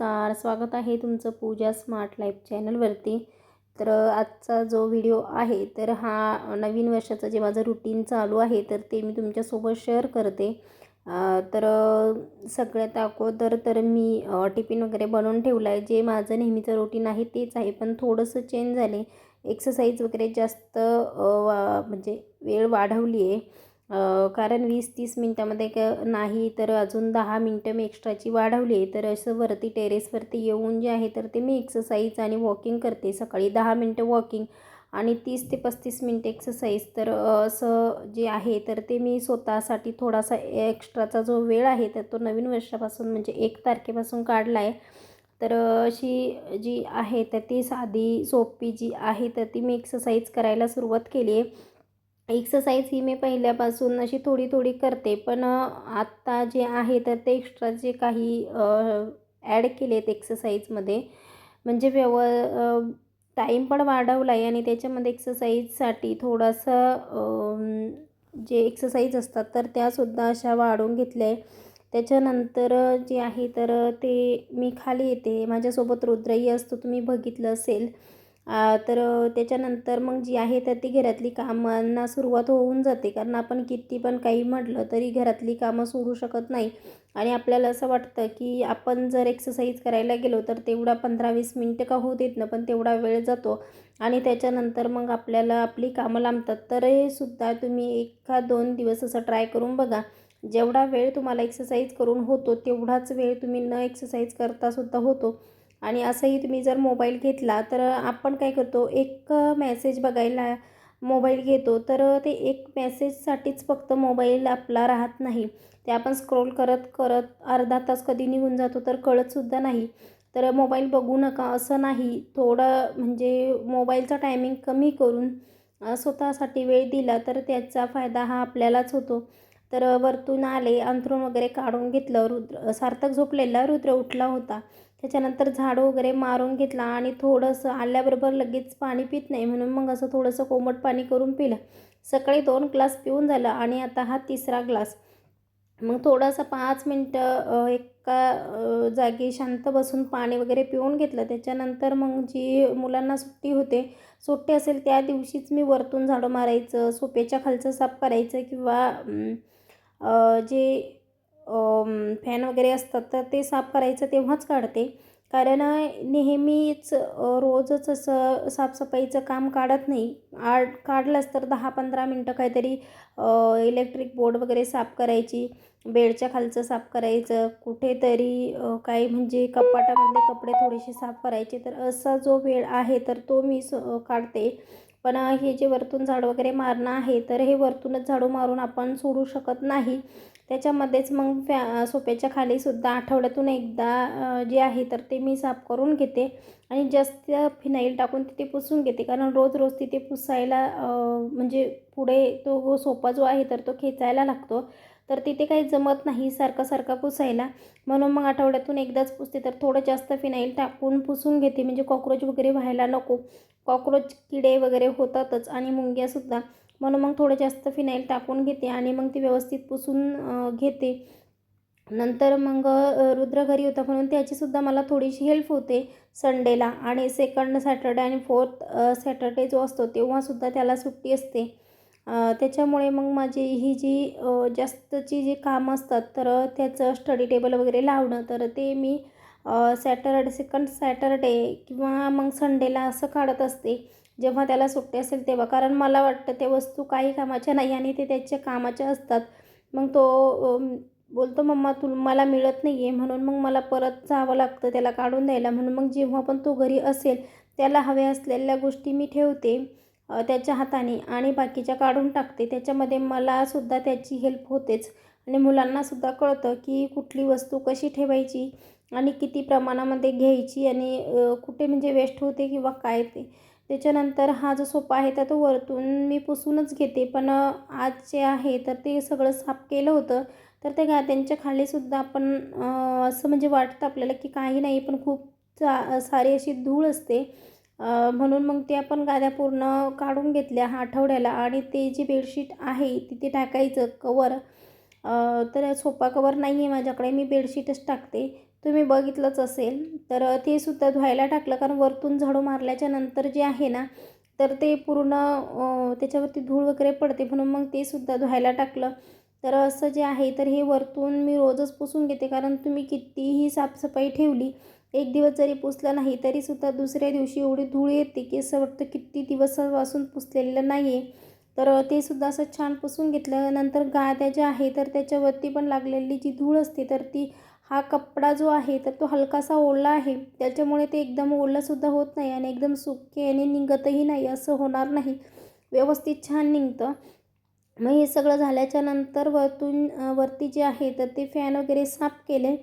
नमस्कार स्वागत आहे तुमचं पूजा स्मार्ट लाईफ चॅनलवरती. तर आजचा जो व्हिडिओ आहे तर हा नवीन वर्षाचं जे माझं रुटीन चालू आहे तर ते मी तुमच्यासोबत शेअर करते. तर सगळ्यात अगोदर तर मी टिफिन वगैरे बनवून ठेवलं आहे जे माझं नेहमीचं रुटीन आहे तेच आहे. पण थोडंसं चेंज झाले. एक्सरसाइज वगैरे जास्त वा म्हणजे वेळ वाढवली आहे कारण वीस तीस मिनटामध्ये क नाही तर अजून दहा मिनटं मी एक्स्ट्राची वाढवली आहे. तर असं वरती टेरेसवरती येऊन जे आहे तर ते मी एक्सरसाइज आणि वॉकिंग करते. सकाळी दहा मिनटं वॉकिंग आणि तीस ते पस्तीस मिनटं एक्सरसाइज तर असं जे आहे तर ते मी स्वतःसाठी थोडासा एक्स्ट्राचा जो वेळ आहे तर तो नवीन वर्षापासून म्हणजे एक तारखेपासून काढला आहे. तर अशी जी आहे तर ती साधी सोपी जी आहे तर ती मी एक्सरसाइज करायला सुरुवात केली आहे. एक्सरसाइज ही मी पहिल्यापासून अशी थोडी थोडी करते. पण आत्ता जे आहे तर ते एक्स्ट्रा जे काही ॲड केले आहेत एक्सरसाइजमध्ये म्हणजे व्यव टाईम पण वाढवला आहे आणि त्याच्यामध्ये एक्सरसाइजसाठी थोडंसं जे एक्सरसाइज असतात तर त्यासुद्धा अशा वाढवून घेतल्या आहे त्याच्यानंतर जे आहे तर ते मी खाली येते. माझ्यासोबत रुद्रही असतो तुम्ही बघितलं असेल. तर त्याच्यानंतर मग जी आहे तर ती घरातली कामांना सुरुवात होऊन जाते. कारण आपण किती पण काही म्हटलं तरी घरातली कामं सोडू शकत नाही. आणि आपल्याला असं वाटतं की आपण जर एक्सरसाइज करायला गेलो तर तेवढा पंधरा वीस मिनटं का होत येत ना पण तेवढा वेळ जातो. आणि त्याच्यानंतर मग आपल्याला आपली कामं लांबतात. तर हे सुद्धा तुम्ही एका दोन दिवस असं ट्राय करून बघा. जेवढा वेळ तुम्हाला एक्सरसाइज करून होतो तेवढाच वेळ तुम्ही न एक्सरसाइज करतासुद्धा होतो. आणि असंही तुम्ही जर मोबाईल घेतला तर आपण काय करतो एक मेसेज बघायला मोबाईल घेतो तर ते एक मेसेजसाठीच फक्त मोबाईल आपला राहत नाही. ते आपण स्क्रोल करत करत अर्धा तास कधी निघून जातो तर कळतसुद्धा नाही. तर मोबाईल बघू नका असं नाही. थोडं म्हणजे मोबाईलचा टायमिंग कमी करून स्वतःसाठी वेळ दिला तर त्याचा फायदा हा आपल्यालाच होतो. तर वरतून आले अंथरूण वगैरे काढून घेतलं रुद्र सार्थक झोपलेला रुद्र उठला होता. त्याच्यानंतर झाडू वगैरे मारून घेतला आणि थोडंसं आल्याबरोबर लगेच पाणी पित नाही म्हणून मग असं थोडंसं कोमट पाणी करून पिलं. सकाळी दोन ग्लास पिऊन झालं आणि आता हा तिसरा ग्लास. मग थोडासा पाच मिनटं एका जागी शांत बसून पाणी वगैरे पिऊन घेतलं. त्याच्यानंतर मग जी मुलांना सुट्टी होते सुट्टी असेल त्या दिवशीच मी वरतून झाडं मारायचं सोप्याच्या खालचं साफ करायचं किंवा जे फॅन वगैरे असतात तर ते साफ करायचं तेव्हाच काढते. कारण नेहमीच रोजच असं साफसफाईचं काम काढत नाही. आड काढलंच तर दहा पंधरा मिनटं काहीतरी इलेक्ट्रिक बोर्ड वगैरे साफ करायची बेडच्या खालचं साफ करायचं कुठेतरी काही म्हणजे कपाटामधले कपडे थोडेसे साफ करायचे. तर असा जो वेळ आहे तर तो मी स काढते. पण हे जे वरतून झाड वगैरे मारणं आहे तर हे वरतूनच झाडू मारून आपण सोडू शकत नाही. त्याच्यामध्येच मग फॅ सोप्याच्या खालीसुद्धा आठवड्यातून एकदा जे आहे तर ते मी साफ करून घेते. आणि जास्त फिनाईल टाकून तिथे पुसून घेते कारण रोज रोज तिथे पुसायला म्हणजे पुढे तो सोपा जो आहे तर तो खेचायला लागतो. तर तिथे काही जमत नाही सारखं सारखं पुसायला. म्हणून मग आठवड्यातून एकदाच पुसते. तर थोडं जास्त फिनाईल टाकून पुसून घेते. म्हणजे कॉक्रोच वगैरे व्हायला नको. कॉक्रोच किडे वगैरे होतातच आणि मुंग्यासुद्धा म्हणून मग थोडं जास्त फिनाईल टाकून घेते आणि मग ती व्यवस्थित पुसून घेते. नंतर मग रुद्र घरी होता म्हणून त्याचीसुद्धा मला थोडीशी हेल्प होते संडेला आणि सेकंड सॅटर्डे आणि फोर्थ सॅटर्डे जो असतो तेव्हासुद्धा त्याला सुट्टी असते. त्याच्यामुळे मग माझी ही जी जास्तची जी कामं असतात तर त्याचं स्टडी टेबल वगैरे लावणं तर ते मी सॅटरडे सेकंड सॅटरडे किंवा मग संडेला असं काढत असते. जेव्हा त्याला सुट्टी असेल तेव्हा. कारण मला वाटतं ते वस्तू काही कामाच्या नाही आणि ते त्याच्या कामाच्या असतात. मग तो बोलतो मम्मा तू मला मिळत नाही आहे म्हणून मग मला परत जावं लागतं त्याला काढून द्यायला. म्हणून मग जेव्हा पण तो घरी असेल त्याला हव्या असलेल्या गोष्टी मी ठेवते त्याच्या हाताने आणि बाकीच्या काढून टाकते. त्याच्यामध्ये मलासुद्धा त्याची हेल्प होतेच. आणि मुलांनासुद्धा कळतं की कुठली वस्तू कशी ठेवायची. आणि किती प्रमाणामध्ये घ्यायची आणि कुठे म्हणजे वेस्ट होते किंवा काय ते. त्याच्यानंतर हा जो सोफा आहे तर तो वरतून मी पुसूनच घेते. पण आज जे आहे तर ते सगळं साफ केलं होतं. तर ते गा त्यांच्या खालीसुद्धा आपण असं म्हणजे वाटतं आपल्याला की काही नाही पण खूप चा सारी अशी धूळ असते. म्हणून मग ते आपण गाद्या पूर्ण काढून घेतल्या हा आठवड्याला. आणि ते जी बेडशीट आहे तिथे टाकायचं कवर. तर सोफा कवर नाही आहे माझ्याकडे. मी बेडशीटच टाकते. तुम्ही बघितलंच असेल. तर ते सुद्धा धुवायला टाकलं. कारण वरतून झाडू मारल्याच्या नंतर जे आहे ना तर ते पूर्ण त्याच्यावरती धूळ वगैरे पडते. म्हणून मग ते सुद्धा धुवायला टाकलं. तर असं जे आहे तर हे वरतून मी रोजच पुसून घेते. कारण तुम्ही कितीही साफसफाई ठेवली एक दिवस जरी पुसलं नाही तरीसुद्धा दुसऱ्या दिवशी एवढी धूळ येते की असं वाटतं किती दिवसापासून पुसलेलं नाही आहे तर ते सुद्धा असं छान पुसून घेतलं. नंतर गाद्या ज्या आहे तर त्याच्यावरती पण लागलेली जी धूळ असते तर ती हा कपडा जो आहे तर तो हलकासा ओला आहे. त्याच्यामुळे ते एकदम ओलंसुद्धा होत नाही आणि एकदम सुके आणि निघतही नाही असं होणार नाही. व्यवस्थित छान निघतं. मग हे सगळं झाल्याच्यानंतर वरतून वरती जे आहे तर ते फॅन वगैरे साफ केले.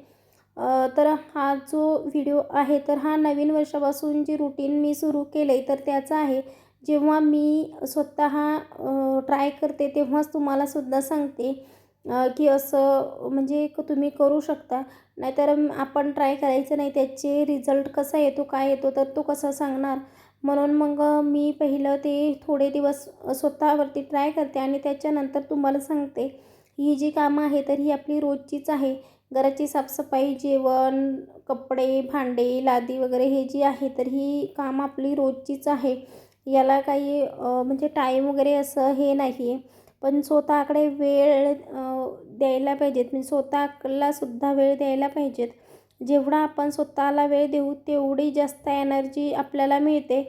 तर हा जो व्हिडिओ आहे तर हा नवीन वर्षापासून जी रुटीन मी सुरू केलं आहे तर त्याचा आहे. जेव्हा मी स्वतः ट्राय करते तेव्हाच तुम्हालासुद्धा सांगते. की असं म्हणजे क- तुम्ही करू शकता. नाहीतर आपण ट्राय करायचं नाही त्याचे रिझल्ट कसा येतो काय येतो तर तो कसा सांगणार? म्हणून मग मी पहिलं ते थोडे दिवस स्वतःवरती ट्राय करते आणि त्याच्यानंतर तुम्हाला सांगते. ही जी कामं आहे तर ही आपली रोजचीच आहे. घराची साफसफाई जेवण कपडे भांडे लादी वगैरे हे जी आहे तर ही कामं आपली रोजचीच आहे. याला काही म्हणजे टाईम वगैरे असं हे नाही आहे पण स्वतःकडे वेळ द्यायला पाहिजेत. म्हणजे स्वतःलासुद्धा वेळ द्यायला पाहिजेत. जेवढा आपण स्वतःला वेळ देऊ तेवढी जास्त एनर्जी आपल्याला मिळते.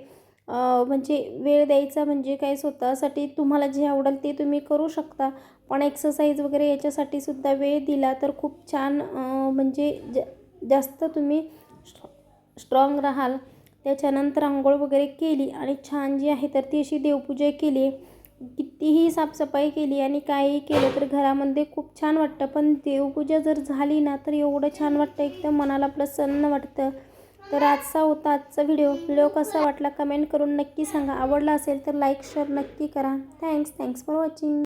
म्हणजे वेळ द्यायचा म्हणजे काय? स्वतःसाठी तुम्हाला जे आवडेल ते तुम्ही करू शकता. पण एक्सरसाइज वगैरे याच्यासाठी सुद्धा वेळ दिला तर खूप छान म्हणजे ज जास्त तुम्ही स्ट्रॉंग राहाल. त्याच्यानंतर आंघोळ वगैरे केली आणि छान जी आहे तर ती अशी देवपूजा केली. कितीही साफसफाई केली आणि काही केलं तर घरामध्ये खूप छान वाटतं. पण देवपूजा जर झाली ना तर एवढं छान वाटतं एकदम मनाला प्रसन्न वाटतं. तर आजचा होता आजचा व्हिडिओ. व्हिडिओ कसा वाटला कमेंट करून नक्की सांगा. आवडला असेल तर लाईक शेअर नक्की करा. Thanks thanks for watching.